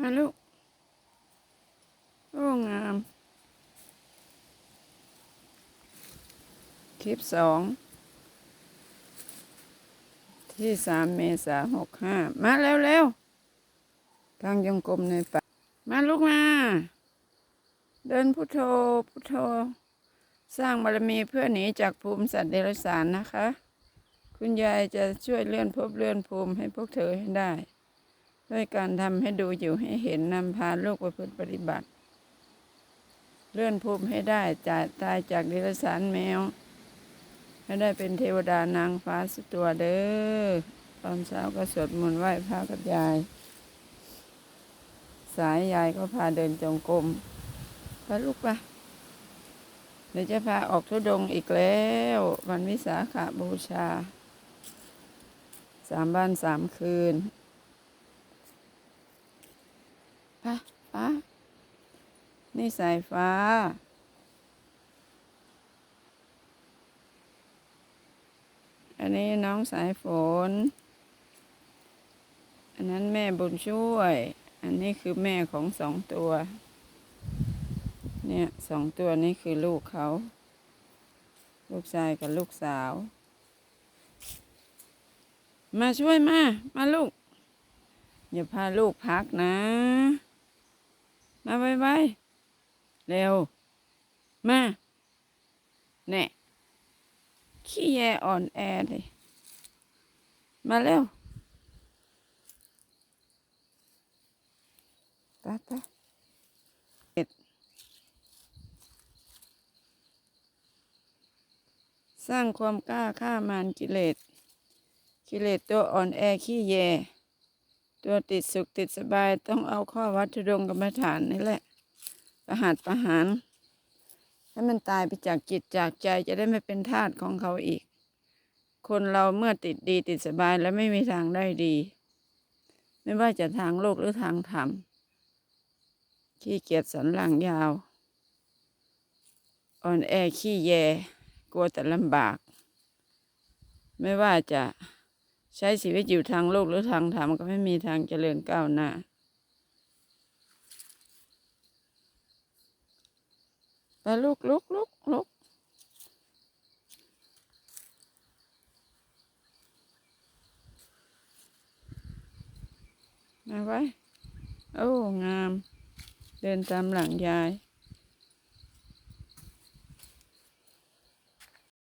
มาลูกโอ้งาม คลิปสอง ที่สามเมษาหกห้า มาเร็วเร็วๆทางยงกลมในป่า มาลูกมา เดินพุทโธพุทโธ สร้างบารมีเพื่อหนีจากภูมิสัตว์เดรัจฉานนะคะ คุณยายจะช่วยเลื่อนภพเลื่อนภูมิให้พวกเธอให้ได้ ด้วยการทำให้ดูอยู่ให้เห็นนำพาลูกไปพฤติปฏิบัติ เลื่อนภูมิให้ได้จากตายจากดรัจฉานแมว ให้ได้เป็นเทวดานางฟ้าสุดตัวเด้อตอนเช้าก็สวดมนต์ไหว้พระกับยาย สายยายก็พาเดินจงกรมไปลูกไปเดี๋ยวจะพาออกทุดงอีกแล้ว วันวิสาขาบูชา สามบ้านสามคืน ป้าป้า นี่สายฟ้า อันนี้น้องสายฝน อันนั้นแม่บุญช่วย อันนี้คือแม่ของสองตัว เนี่ยสองตัวนี้คือลูกเขา ลูกชายกับลูกสาว มาช่วยมา มาลูก อย่าพาลูกพักนะ มาไวๆเร็ว มาแน่ขี้แยอ่อนแอเลย มาเร็วตาตาเอ็ดสร้างความกล้าฆ่ามารกิเลสกิเลสตัวอ่อนแอขี้แย ตัวติดสุขติดสบายต้องเอาข้อวัดทุดงกรรมฐานนี่แหละ ประหัตประหารให้มันตายไปจากจิตจากใจจะได้ไม่เป็นทาสของเขาอีก คนเราเมื่อติดดีติดสบายแล้วไม่มีทางได้ดี ไม่ว่าจะทางโลกหรือทางธรรมขี้เกียจสันหลังยาว อ่อนแอขี้แย กลัวแต่ลำบาก ไม่ว่าจะ ใช้ชีวิตอยู่ทางโลกหรือทางธรรมก็ไม่มีทางเจริญก้าวหน้า ไปลุกลุกลุกลุกมาไว้ โอ้ งาม เดินตามหลังยาย